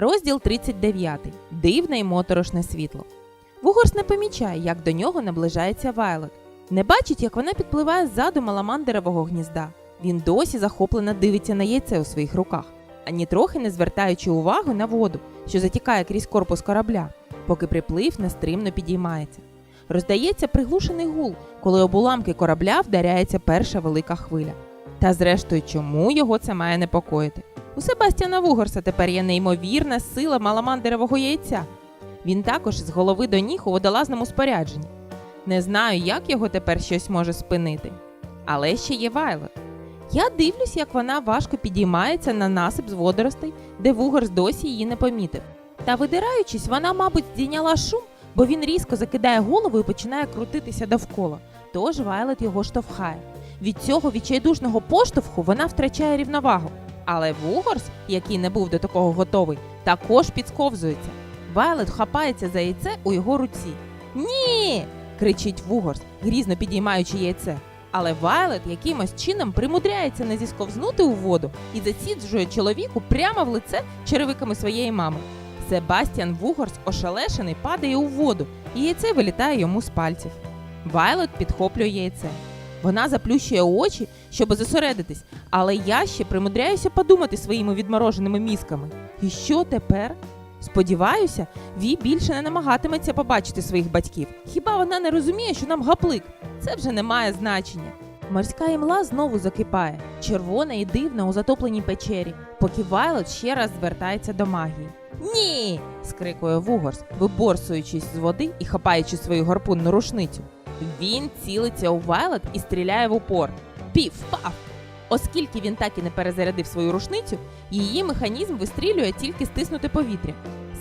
Розділ 39. Дивне й моторошне світло. Вугорс не помічає, як до нього наближається Вайлот. Не бачить, як вона підпливає ззаду маламандерового гнізда. Він досі захоплено дивиться на яйце у своїх руках, ані трохи не звертаючи уваги на воду, що затікає крізь корпус корабля, поки приплив нестримно підіймається. Роздається приглушений гул, коли об уламки корабля вдаряється перша велика хвиля. Та зрештою, чому його це має непокоїти? У Себастьяна Вугорса тепер є неймовірна сила маламандерового яйця. Він також з голови до ніг у водолазному спорядженні. Не знаю, як його тепер щось може спинити. Але ще є Вайлот. Я дивлюсь, як вона важко підіймається на насип з водоростей, де Вугорс досі її не помітив. Та видираючись, вона, мабуть, здійняла шум, бо він різко закидає голову і починає крутитися довкола. Тож Вайлот його штовхає. Від цього відчайдушного поштовху вона втрачає рівновагу. Але Вугорс, який не був до такого готовий, також підсковзується. Вайлет хапається за яйце у його руці. Ні. кричить Вугорс, грізно підіймаючи яйце. Але Вайлет якимось чином примудряється не зісковзнути у воду і засіджує чоловіку прямо в лице черевиками своєї мами. Себастьян Вугорс ошелешений падає у воду, і яйце вилітає йому з пальців. Вайлет підхоплює яйце. Вона заплющує очі, щоб зосередитись, але я ще примудряюся подумати своїми відмороженими мізками. І що тепер? Сподіваюся, Ві більше не намагатиметься побачити своїх батьків. Хіба вона не розуміє, що нам гаплик? Це вже не має значення. Морська імла знову закипає, червона і дивна у затопленій печері, поки Вайлот ще раз звертається до магії. Ні. скрикує Вугорс, виборсуючись з води і хапаючи свою гарпунну рушницю. Він цілиться у Вайлот і стріляє в упор. Пів, пав! Оскільки він так і не перезарядив свою рушницю, її механізм вистрілює тільки стиснути повітря.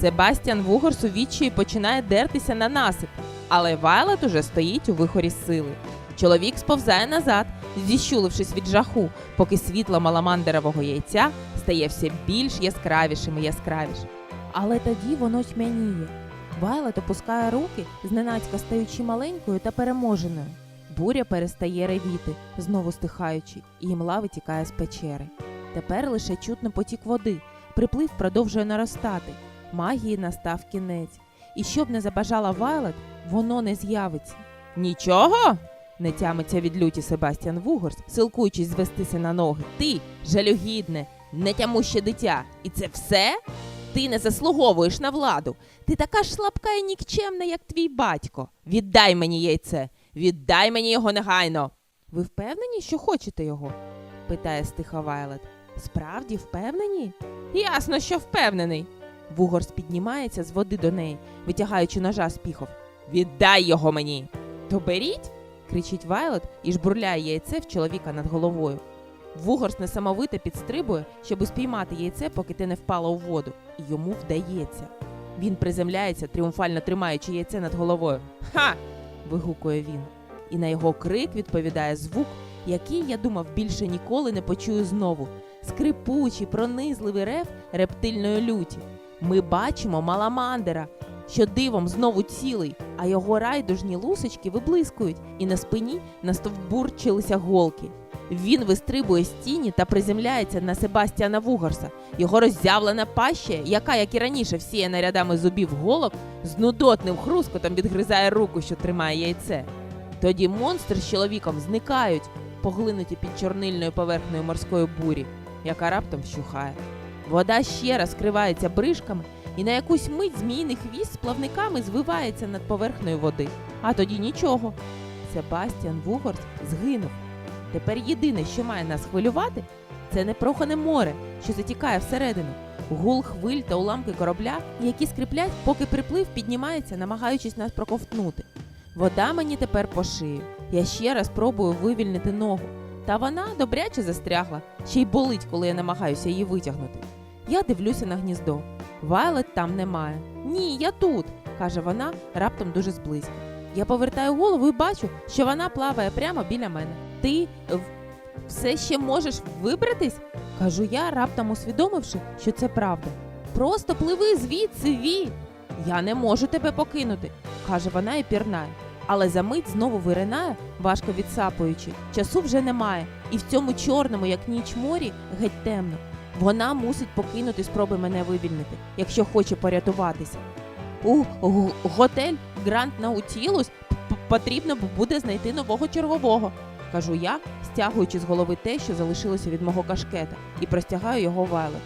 Себастьян Вугорс у відчаї починає дертися на насип, але Вайлет уже стоїть у вихорі сили. Чоловік сповзає назад, зіщулившись від жаху, поки світло маламандерового яйця стає все більш яскравішим і яскравішим. Але тоді воно тьмяніє. Вайлет опускає руки, зненацька стаючи маленькою та переможеною. Буря перестає ревіти, знову стихаючи, і імла витікає з печери. Тепер лише чутно потік води. Приплив продовжує наростати. Магії настав кінець. І щоб не забажала Вайлет, воно не з'явиться. Нічого? не тямиться від люті Себастьян Вугорс, силкуючись звестися на ноги. Ти, жалюгідне, нетямуще дитя. І це все? Ти не заслуговуєш на владу. Ти така ж слабка і нікчемна, як твій батько. Віддай мені яйце. Віддай мені його негайно. Ви впевнені, що хочете його? питає стиха Вайлет. Справді впевнені? Ясно, що впевнений. Вугорс піднімається з води до неї, витягаючи ножа з піхов. Віддай його мені. То беріть. кричить Вайлет і жбурляє яйце в чоловіка над головою. Вугорс несамовито підстрибує, щоб спіймати яйце, поки те не впало у воду, і йому вдається. Він приземляється, тріумфально тримаючи яйце над головою. Ха! Вигукує він. І на його крик відповідає звук, який, я думав, більше ніколи не почую знову. Скрипучий, пронизливий рев рептильної люті. Ми бачимо маламандера, що дивом знову цілий, а його райдужні лусочки виблискують, і на спині настовбурчилися голки. Він вистрибує з тіні та приземляється на Себастьяна Вугарса. Його роззявлена паща, яка, як і раніше, всіяна рядами зубів голок, з нудотним хрускотом відгризає руку, що тримає яйце. Тоді монстр з чоловіком зникають, поглинуті під чорнильною поверхнею морської бурі, яка раптом вщухає. Вода ще раз кривається бришками, і на якусь мить змійний хвіст з плавниками звивається над поверхнею води. А тоді нічого. Себастьян Вугорс згинув. Тепер єдине, що має нас хвилювати, це непрохане море, що затікає всередину, гул хвиль та уламки корабля, які скріплять, поки приплив піднімається, намагаючись нас проковтнути. Вода мені тепер по шию. Я ще раз пробую вивільнити ногу. Та вона добряче застрягла, ще й болить, коли я намагаюся її витягнути. Я дивлюся на гніздо. Вайлет там немає. Ні, я тут, каже вона раптом дуже зблизька. Я повертаю голову і бачу, що вона плаває прямо біля мене. Ти все ще можеш вибратись? кажу я, раптом усвідомивши, що це правда. Просто пливи звідси, Ві. Я не можу тебе покинути, каже вона і пірнає. Але за мить знову виринає, важко відсапуючи. Часу вже немає, і в цьому чорному, як ніч морі, геть темно. Вона мусить покинути спроби мене вивільнити, якщо хоче порятуватися. У готель Гранд Наутілус потрібно буде знайти нового чергового, кажу я, стягуючи з голови те, що залишилося від мого кашкета, і простягаю його Вайлет.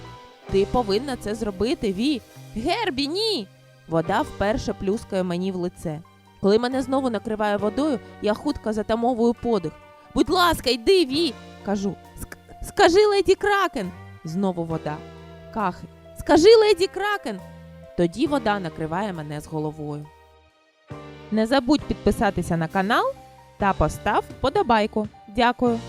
Ти повинна це зробити, Ві. Гербі, ні. Вода вперше плюскає мені в лице. Коли мене знову накриває водою, я хутко затамовую подих. Будь ласка, йди, Ві, кажу. «Ск- Скажи леді Кракен. Знову вода. Кахи. Скажи леді Кракен. Тоді вода накриває мене з головою. Не забудь підписатися на канал та постав подобайку. Дякую.